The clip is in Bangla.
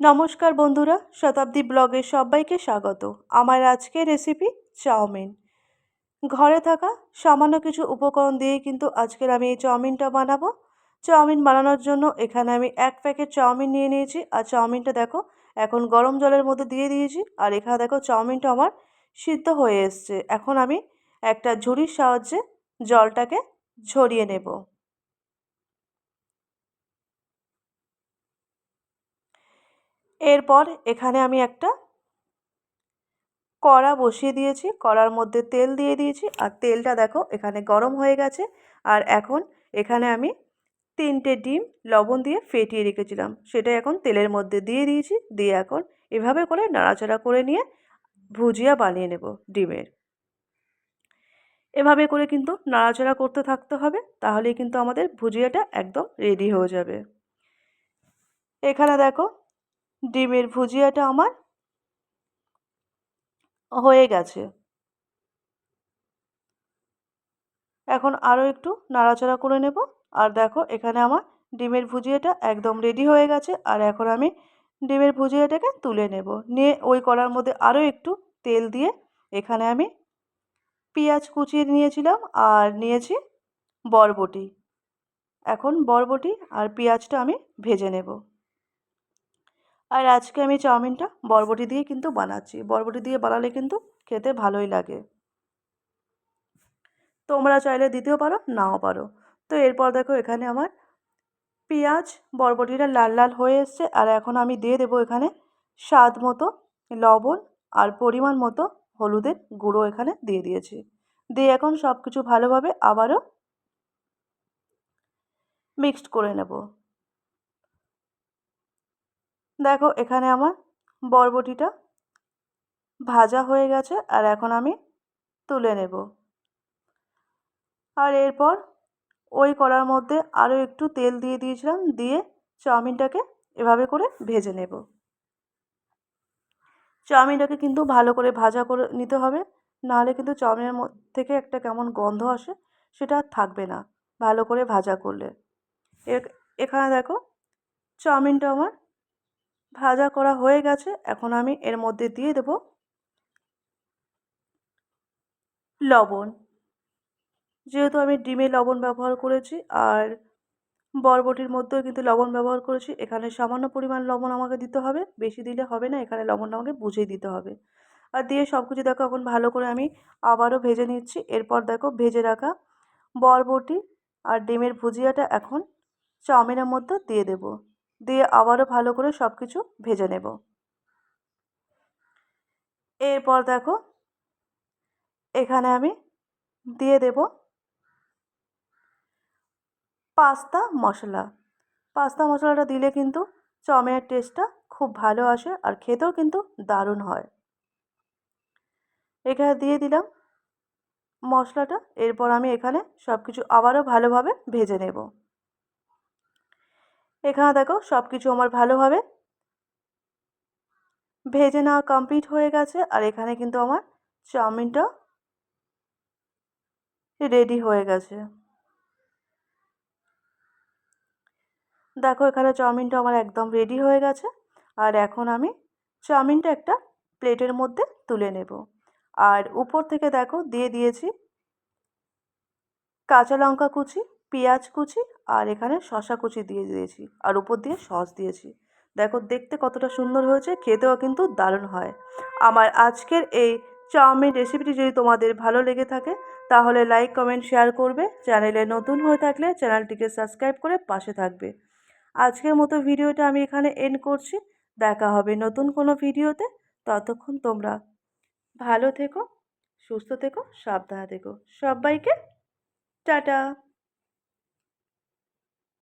নমস্কার বন্ধুরা, শতাব্দী ব্লগে সবাইকে স্বাগত। আমার আজকের রেসিপি চাউমিন। ঘরে থাকা সামান্য কিছু উপকরণ দিয়ে কিন্তু আজকের আমি এই চাউমিনটা বানাবো। চাউমিন বানানোর জন্য এখানে আমি এক প্যাকেট চাউমিন নিয়ে নিয়েছি। আর চাউমিনটা দেখো, এখন গরম জলের মধ্যে দিয়ে দিয়েছি। আর এখানে দেখো চাউমিনটা আমার সিদ্ধ হয়ে এসছে। এখন আমি একটা ঝুড়ির সাহায্যে জলটাকে ঝরিয়ে নেব। এরপর এখানে আমি একটা কড়া বসিয়ে দিয়েছি। কড়ার মধ্যে তেল দিয়ে দিয়েছি। আর তেলটা দেখো এখানে গরম হয়ে গেছে। আর এখন এখানে আমি তিনটে ডিম লবণ দিয়ে ফেটিয়ে রেখেছিলাম। সেটা এখন তেলের মধ্যে দিয়ে দিয়েছি। দিয়ে এখন এভাবে করে নাড়াচাড়া করে নিয়ে ভুজিয়া বানিয়ে নেব ডিমের। এভাবে করে কিন্তু নাড়াচাড়া করতে থাকতে হবে। তাহলেই কিন্তু আমাদের ভুজিয়াটা একদম রেডি হয়ে যাবে। এখানে দেখো ডিমের ভুজিয়াটা আমার হয়ে গেছে। এখন আরও একটু নাড়াচাড়া করে নেব। আর দেখো, এখানে আমার ডিমের ভুজিয়াটা একদম রেডি হয়ে গেছে। আর এখন আমি ডিমের ভুজিয়াটাকে তুলে নেব। নিয়ে ওই কড়ার মধ্যে আরও একটু তেল দিয়ে এখানে আমি পেঁয়াজ কুচিয়ে নিয়েছিলাম আর নিয়েছি বরবটি। এখন বরবটি আর পেঁয়াজটা আমি ভেজে নেব। আর আজকে আমি চাউমিনটা বরবটি দিয়ে কিন্তু বানাচ্ছি। বরবটি দিয়ে বানালে কিন্তু খেতে ভালোই লাগে। তোমরা চাইলে দিতেও পারো, নাও পারো। তো এরপর দেখো এখানে আমার পেঁয়াজ, বরবটিটা লাল লাল হয়ে এসছে। আর এখন আমি দিয়ে দেবো এখানে স্বাদ মতো লবণ আর পরিমাণ মতো হলুদের গুঁড়ো এখানে দিয়ে দিয়েছি। দিয়ে এখন সব কিছু ভালোভাবে আবারও মিক্সড করে নেব। দেখো এখানে আমার বরবটিটা ভাজা হয়ে গেছে আর এখন আমি তুলে নেব। আর এরপর ওই কড়ার মধ্যে আরও একটু তেল দিয়ে দিয়েছিলাম, দিয়ে চাউমিনটাকে এভাবে করে ভেজে নেব। চাউমিনটাকে কিন্তু ভালো করে ভাজা করে নিতে হবে, নাহলে কিন্তু চাউমিনের থেকে একটা কেমন গন্ধ আসে সেটা আর থাকবে না ভালো করে ভাজা করলে। এখানে দেখো চাউমিনটা আমার ভাজা করা হয়ে গেছে, এখন আমি এর মধ্যে দিয়ে দেব লবণ। যেহেতু আমি ডিমে লবণ ব্যবহার করেছি আর বরবটির মধ্যেও কিন্তু লবণ ব্যবহার করেছি, এখানে সামান্য পরিমাণ লবণ আমাকে দিতে হবে। বেশি দিলে হবে না, এখানে লবণটা আমাকে বুঝিয়ে দিতে হবে। আর দিয়ে সব কিছু দেখো, এখন ভালো করে আমি আবারও ভেজে নিচ্ছি। এরপর দেখো, ভেজে রাখা বরবটি আর ডিমের ভুজিয়াটা এখন চাউমিনের মধ্যে দিয়ে দেব। দিয়ে আবারও ভালো করে সব কিছু ভেজে নেব। এরপর দেখো, এখানে আমি দিয়ে দেব পাস্তা মশলা। পাস্তা মশলাটা দিলে কিন্তু চমের টেস্টটা খুব ভালো আসে আর খেতেও কিন্তু দারুণ হয়। এখানে দিয়ে দিলাম মশলাটা, এরপর আমি এখানে সব কিছু আবারও ভালোভাবে ভেজে নেব। এখানে দেখো সব কিছু আমার ভালোভাবে ভেজে নেওয়া কমপ্লিট হয়ে গেছে আর এখানে কিন্তু আমার চাউমিনটা রেডি হয়ে গেছে। দেখো এখানে চাউমিনটা আমার একদম রেডি হয়ে গেছে আর এখন আমি চাউমিনটা একটা প্লেটের মধ্যে তুলে নেব। আর উপর থেকে দেখো দিয়ে দিয়েছি কাঁচা লঙ্কা কুচি পেঁয়াজ কুচি আর এখানে শশা কুচি দিয়ে দিয়েছি আর উপর দিয়ে সস দিয়েছি। দেখো, দেখতে কতটা সুন্দর হয়েছে, খেতেও কিন্তু দারুণ হয়। আমার আজকের এই চাউমিন রেসিপিটি যদি তোমাদের ভালো লেগে থাকে, তাহলে লাইক কমেন্ট শেয়ার করবে। চ্যানেলে নতুন হয়ে থাকলে চ্যানেলটিকে সাবস্ক্রাইব করে পাশে থাকবে। আজকের মতো ভিডিওটা আমি এখানে এন্ড করছি। দেখা হবে নতুন কোনো ভিডিওতে। ততক্ষণ তোমরা ভালো থেকো, সুস্থ থেকো, সাবধানে থেকো। সবাইকে টাটা!